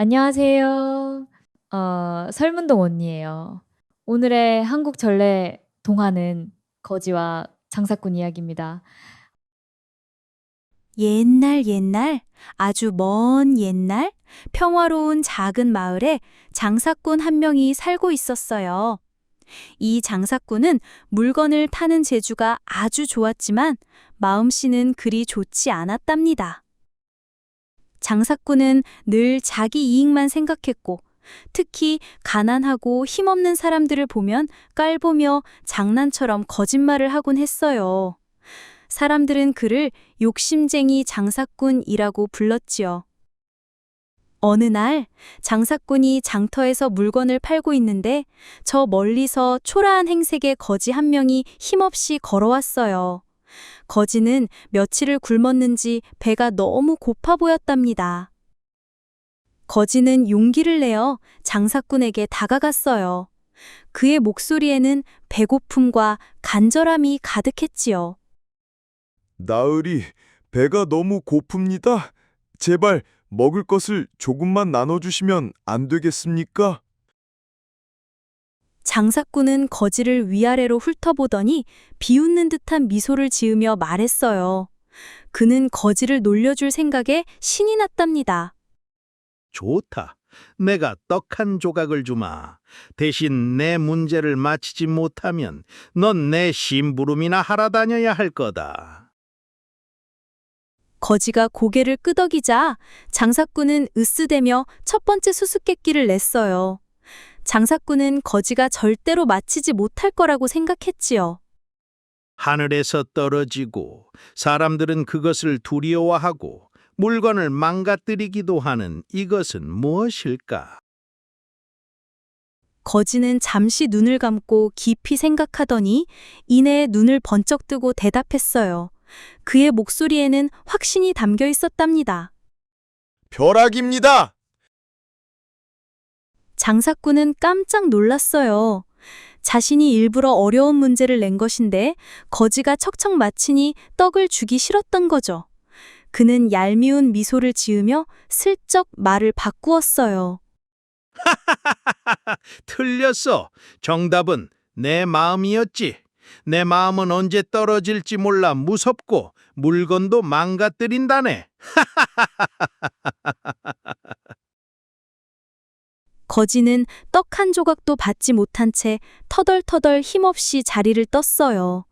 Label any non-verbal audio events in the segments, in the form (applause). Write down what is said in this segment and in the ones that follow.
안녕하세요. 어, 설문동 언니예요. 오늘의 한국 전래 동화는 거지와 장사꾼 이야기입니다. 옛날 옛날 아주 먼 옛날 평화로운 작은 마을에 장사꾼 한 명이 살고 있었어요. 이 장사꾼은 물건을 타는 재주가 아주 좋았지만 마음씨는 그리 좋지 않았답니다. 장사꾼은 늘 자기 이익만 생각했고 특히 가난하고 힘없는 사람들을 보면 깔보며 장난처럼 거짓말을 하곤 했어요. 사람들은 그를 욕심쟁이 장사꾼이라고 불렀지요. 어느 날 장사꾼이 장터에서 물건을 팔고 있는데 저 멀리서 초라한 행색의 거지 한 명이 힘없이 걸어왔어요. 거지는 며칠을 굶었는지 배가 너무 고파 보였답니다. 거지는 용기를 내어 장사꾼에게 다가갔어요. 그의 목소리에는 배고픔과 간절함이 가득했지요. 나으리, 배가 너무 고픕니다. 제발 먹을 것을 조금만 나눠주시면 안 되겠습니까? 장사꾼은 거지를 위아래로 훑어보더니 비웃는 듯한 미소를 지으며 말했어요. 그는 거지를 놀려줄 생각에 신이 났답니다. 좋다. 내가 떡 한 조각을 주마. 대신 내 문제를 마치지 못하면 넌 내 심부름이나 하러 다녀야 할 거다. 거지가 고개를 끄덕이자 장사꾼은 으스대며 첫 번째 수수께끼를 냈어요. 장사꾼은 거지가 절대로 마치지 못할 거라고 생각했지요. 하늘에서 떨어지고 사람들은 그것을 두려워하고 물건을 망가뜨리기도 하는 이것은 무엇일까? 거지는 잠시 눈을 감고 깊이 생각하더니 이내 눈을 번쩍 뜨고 대답했어요. 그의 목소리에는 확신이 담겨 있었답니다. 벼락입니다. 장사꾼은 깜짝 놀랐어요. 자신이 일부러 어려운 문제를 낸 것인데 거지가 척척 맞히니 떡을 주기 싫었던 거죠. 그는 얄미운 미소를 지으며 슬쩍 말을 바꾸었어요. (laughs) 틀렸어. 정답은 내 마음이었지. 내 마음은 언제 떨어질지 몰라 무섭고 물건도 망가뜨린다네. (laughs) 거지는 떡 한 조각도 받지 못한 채 터덜터덜 힘없이 자리를 떴어요.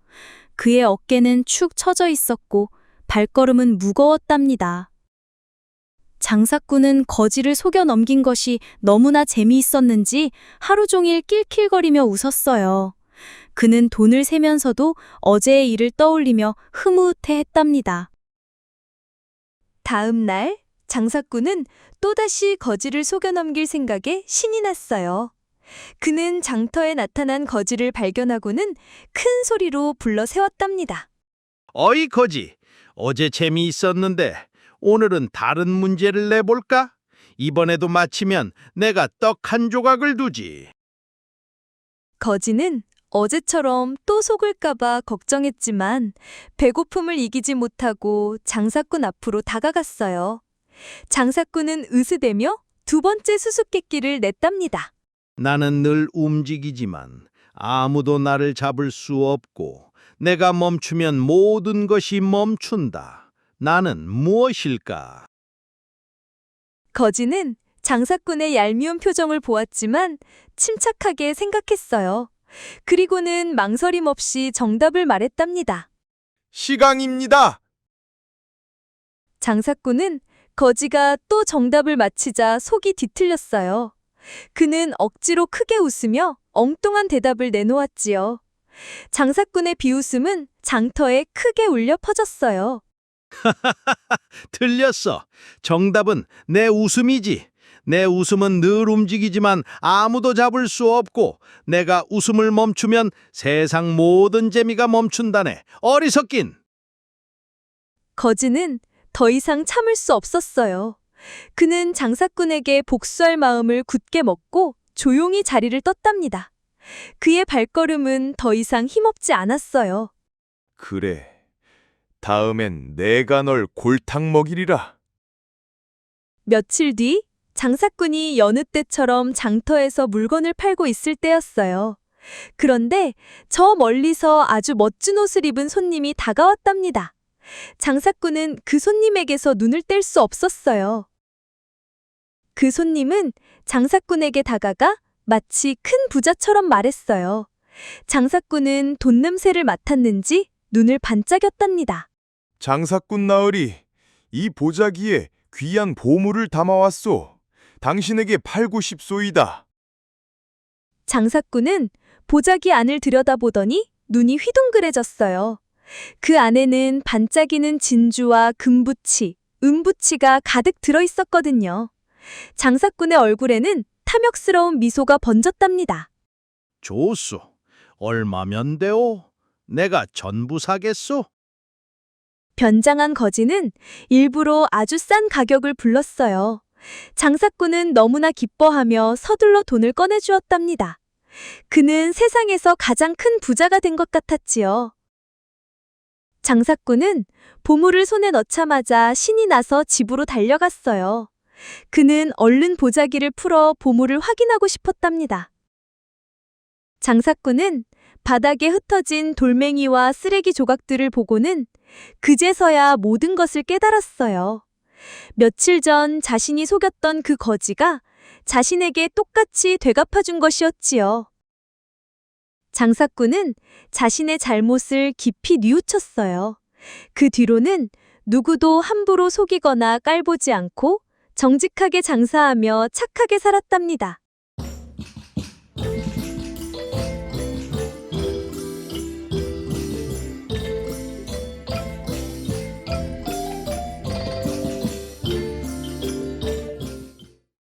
그의 어깨는 축 처져 있었고 발걸음은 무거웠답니다. 장사꾼은 거지를 속여 넘긴 것이 너무나 재미있었는지 하루 종일 낄낄거리며 웃었어요. 그는 돈을 세면서도 어제의 일을 떠올리며 흐뭇해 했답니다. 다음 날 장사꾼은 또다시 거지를 속여 넘길 생각에 신이 났어요. 그는 장터에 나타난 거지를 발견하고는 큰 소리로 불러 세웠답니다. 어이 거지. 어제 재미있었는데 오늘은 다른 문제를 내볼까? 이번에도 마치면 내가 떡 한 조각을 두지. 거지는 어제처럼 또 속을까봐 걱정했지만 배고픔을 이기지 못하고 장사꾼 앞으로 다가갔어요. 장사꾼은 으스대며 두 번째 수수께끼를 냈답니다. 나는 늘 움직이지만 아무도 나를 잡을 수 없고 내가 멈추면 모든 것이 멈춘다. 나는 무엇일까? 거지는 장사꾼의 얄미운 표정을 보았지만 침착하게 생각했어요. 그리고는 망설임 없이 정답을 말했답니다. 시강입니다. 장사꾼은 거지가 또 정답을 맞히자 속이 뒤틀렸어요. 그는 억지로 크게 웃으며 엉뚱한 대답을 내놓았지요. 장사꾼의 비웃음은 장터에 크게 울려 퍼졌어요. (laughs) 틀렸어. 정답은 내 웃음이지. 내 웃음은 늘 움직이지만 아무도 잡을 수 없고 내가 웃음을 멈추면 세상 모든 재미가 멈춘다네. 어리석긴. 거지는 더 이상 참을 수 없었어요. 그는 장사꾼에게 복수할 마음을 굳게 먹고 조용히 자리를 떴답니다. 그의 발걸음은 더 이상 힘없지 않았어요. 그래. 다음엔 내가 널 골탕 먹이리라. 며칠 뒤 장사꾼이 여느 때처럼 장터에서 물건을 팔고 있을 때였어요. 그런데 저 멀리서 아주 멋진 옷을 입은 손님이 다가왔답니다. 장사꾼은 그 손님에게서 눈을 뗄 수 없었어요. 그 손님은 장사꾼에게 다가가 마치 큰 부자처럼 말했어요. 장사꾼은 돈 냄새를 맡았는지 눈을 반짝였답니다. 장사꾼 나으리, 이 보자기에 귀한 보물을 담아왔소. 당신에게 팔고 싶소이다. 장사꾼은 보자기 안을 들여다보더니 눈이 휘둥그레졌어요. 그 안에는 반짝이는 진주와 금부치, 은부치가 가득 들어 있었거든요. 장사꾼의 얼굴에는 탐욕스러운 미소가 번졌답니다. 좋소. 얼마면 되오? 내가 전부 사겠소? 변장한 거지는 일부러 아주 싼 가격을 불렀어요. 장사꾼은 너무나 기뻐하며 서둘러 돈을 꺼내주었답니다. 그는 세상에서 가장 큰 부자가 된 것 같았지요. 장사꾼은 보물을 손에 넣자마자 신이 나서 집으로 달려갔어요. 그는 얼른 보자기를 풀어 보물을 확인하고 싶었답니다. 장사꾼은 바닥에 흩어진 돌멩이와 쓰레기 조각들을 보고는 그제서야 모든 것을 깨달았어요. 며칠 전 자신이 속였던 그 거지가 자신에게 똑같이 되갚아준 것이었지요. 장사꾼은 자신의 잘못을 깊이 뉘우쳤어요. 그 뒤로는 누구도 함부로 속이거나 깔보지 않고 정직하게 장사하며 착하게 살았답니다.